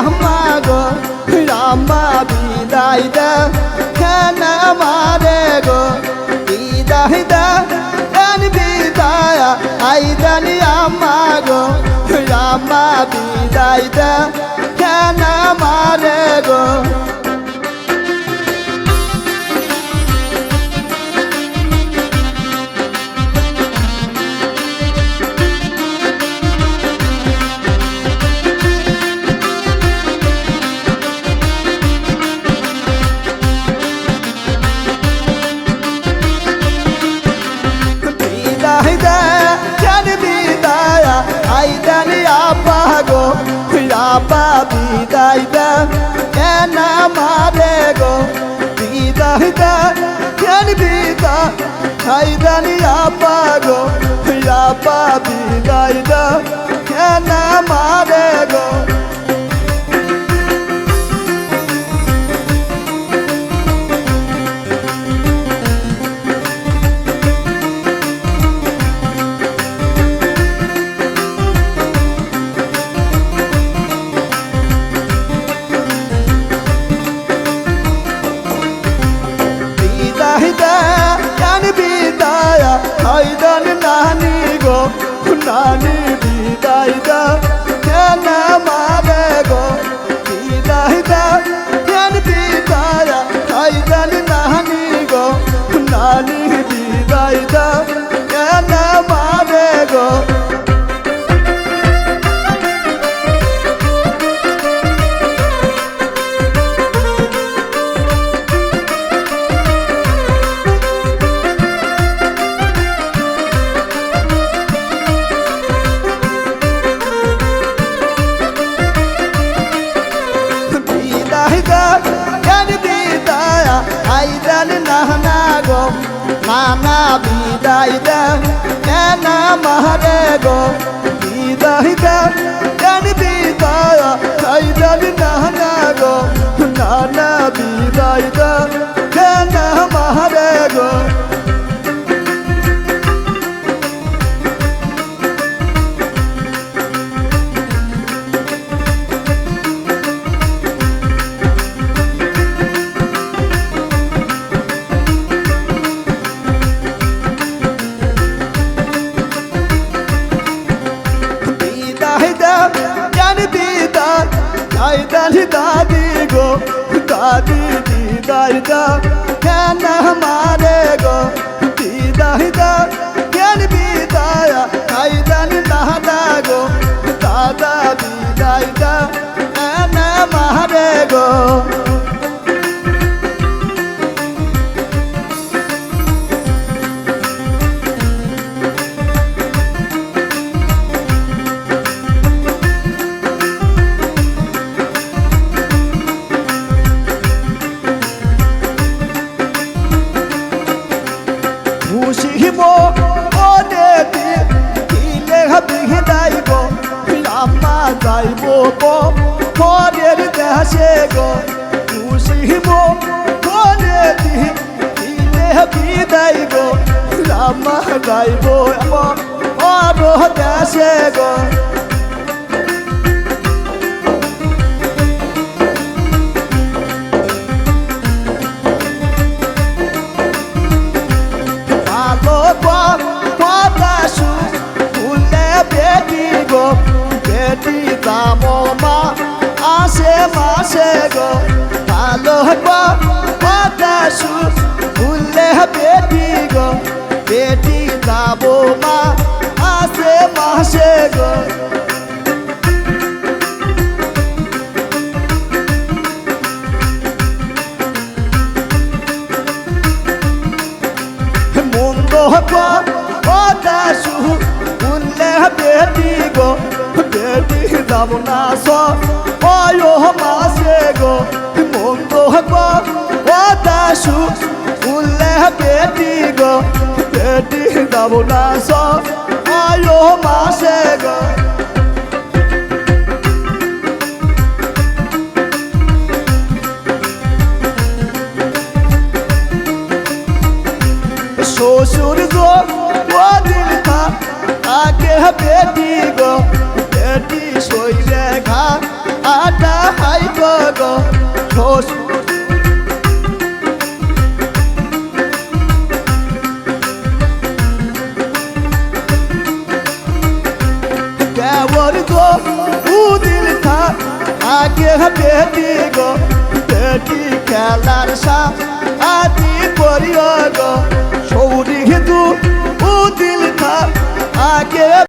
রামা গো রামা বিদায় দা খান আমারে গো? বিদায় দা দান বিদায়? আই দানি আমা গো রামা বিদায় দা খান গো? আপা বিদায় দে কেন মারে গো? বিদায় দে কেন বিদা খাইদানি আপা গো? হাইদান নানি গো নানি বিদায় দে কেন বিদায়? আইদান নানা গো, মানা বিদায় দে কেন মারে গো, বিদায় দে বিদায় দিদার কেন দালি দাদি গো দাদি দিদার দে কেন মারে গো দিদার দে যাইব গো পরের দেশে গো খুশিব মনে দিলে বিদায় গো। রাম্মা যাইব পর দেশে গো। মাসে গো। ভালো পদাসু ফুলে বেটি গো? বেটি দাম মা আসে মাসে গো। পদাসু উল্লে বেটি গো? বেটি যাব না অয় মাসে গো মন্দ পদাসু উল্লে পেটি গো, পেটি দাবো না স আয়ো মাসে গো। দুদিন থাক আগে বেটি গো বেটি খেলার সা, আদি পরিয়গ গো সৌরি দু দিল থাক আগে